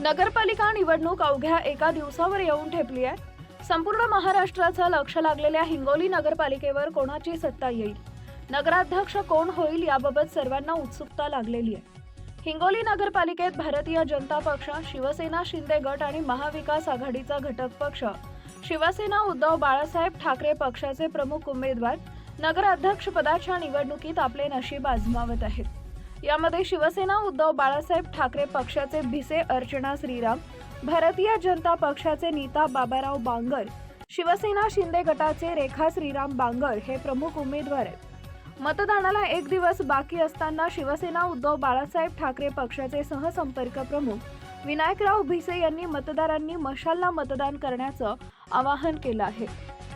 नगरपालिका निवडणूक अवघ्या एका दिवसावर येऊन ठेपली आहे. संपूर्ण महाराष्ट्राचं लक्ष लागलेल्या हिंगोली नगरपालिकेवर कोणाची सत्ता येईल? नगराध्यक्ष कोण होईल याबाबत सर्वांना उत्सुकता लागलेली आहे. हिंगोली नगरपालिकेत भारतीय जनता पक्ष शिवसेना शिंदे गट आणि महाविकास आघाडीचा घटक पक्ष. शिवसेना उद्धव बाळासाहेब ठाकरे पक्षाचे प्रमुख उमेदवार. नगराध्यक्षपदाच्या निवडणुकीत आपले नशीब आजमावत आहेत. यामध्ये शिवसेना उद्धव बाळासाहेब ठाकरे पक्षाचे भिसे अर्चना श्रीराम भारतीय जनता पक्षाचे नीता बाबाराव बांगर शिवसेना शिंदे गटाचे रेखा श्रीराम बांगर हे प्रमुख उमेदवार आहेत. मतदानाला एक दिवस बाकी असताना शिवसेना उद्धव बाळासाहेब ठाकरे पक्षाचे सहसंपर्क प्रमुख विनायकराव भिसे यांनी मतदारांनी मशालला मतदान करण्याचं आवाहन केलं आहे.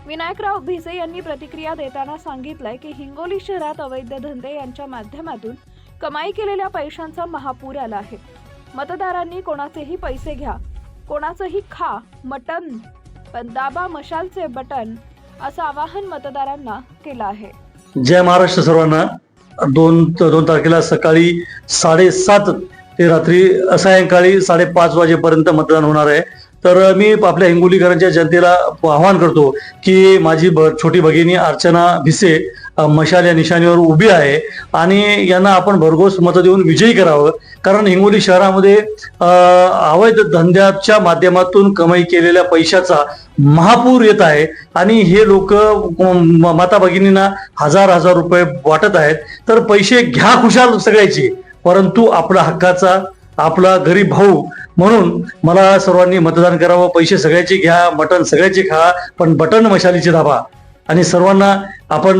विनायकराव भिसे यांनी प्रतिक्रिया देताना सांगितलंय की हिंगोली शहरात अवैध धंदे यांच्या माध्यमातून कमाई केलेल्या पैशांचा महापूर आला आहे. मतदारांनी कोणाचेही पैसे घ्या कोणाचंही खा मटन पण दाबा मशालचे बटन असं आवाहन मतदारांना केलं आहे. जय महाराष्ट्र सर्वांना. दोन दोन तारखेला सकाळी साडेसात ते रात्री सायंकाळी साडेपाच वाजेपर्यंत मतदान होणार आहे. तर मी आपल्या हिंगोलीकरांच्या जनतेला आवाहन करतो की माझी ब छोटी भगिनी अर्चना भिसे मशाल या निशाणीवर उभी आहे आणि यांना आपण भरघोस मतं देऊन विजयी करावं. कारण हिंगोली शहरामध्ये अवैध धंद्याच्या माध्यमातून कमाई केलेल्या पैशाचा महापूर येत आहे आणि हे लोक माता भगिनींना हजार हजार रुपये वाटत आहेत. तर पैसे घ्या खुशाल सगळ्याचे परंतु आपला हक्काचा आपला गरीब भाऊ म्हणून मला सर्वांनी मतदान करावं पैसे सगळ्याचे घ्या मटण सगळ्याचे खा पण बटन मशालीचे दाबा. आणि सर्वांना आपण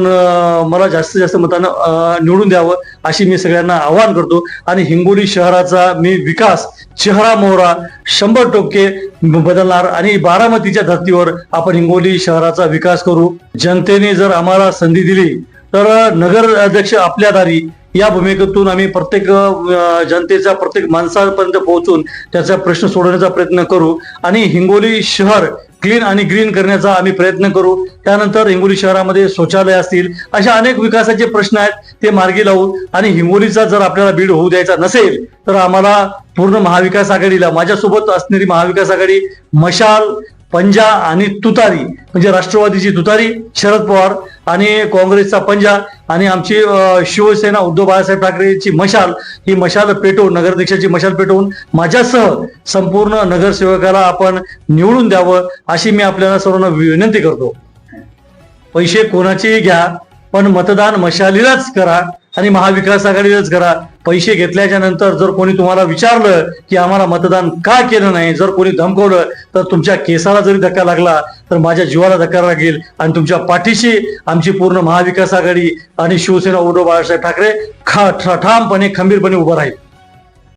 मला जास्तीत जास्त मतानं निवडून द्यावं अशी मी सगळ्यांना आवाहन करतो. आणि हिंगोली शहराचा मी विकास चेहरा मोहरा शंभर टक्के बदलणार आणि बारामतीच्या धर्तीवर आपण हिंगोली शहराचा विकास करू. जनतेने जर आम्हाला संधी दिली तर नगर अध्यक्ष आपल्या दारी या भूमिकेतून आम्ही प्रत्येक जनतेचा प्रत्येक माणसापर्यंत पोहोचून त्याचा प्रश्न सोडवण्याचा प्रयत्न करू. आणि हिंगोली शहर क्लीन आणि ग्रीन करण्याचा आम्ही प्रयत्न करू. त्यानंतर हिंगोली शहरामध्ये शौचालय असतील अशा अनेक विकासाचे प्रश्न आहेत ते मार्गी लावू आणि हिंगोलीचा जर आपल्याला बीड होऊ द्यायचा नसेल तर आम्हाला पूर्ण महाविकास आघाडीला माझ्यासोबत असणारी महाविकास आघाडी मशाल पंजा आणि तुतारी म्हणजे राष्ट्रवादीची तुतारी शरद पवार आणि काँग्रेसचा पंजा आणि आमची शिवसेना उद्धव बाळासाहेब ठाकरेची मशाल ही मशाल पेटवून नगराध्यक्षाची मशाल पेटवून माझ्यासह संपूर्ण नगरसेवकाला आपण निवडून द्यावं अशी मी आपल्याला सर्वांना विनंती करतो. पैसे कोणाचेही घ्या पण मतदान मशालीलाच करा आणि महाविकास आघाडीलाच करा. पैसे घेतल्याच्या नंतर जर कोणी तुम्हाला विचारलं की आम्हाला मतदान का केलं नाही जर कोणी धमकवलं तर तुमच्या केसाला जरी धक्का लागला तर माझ्या जीवाला धक्का लागेल आणि तुमच्या पाठीशी आमची पूर्ण महाविकास आघाडी आणि शिवसेना उद्धव बाळासाहेब ठाकरे खा ठामपणे खंबीरपणे उभं राहील.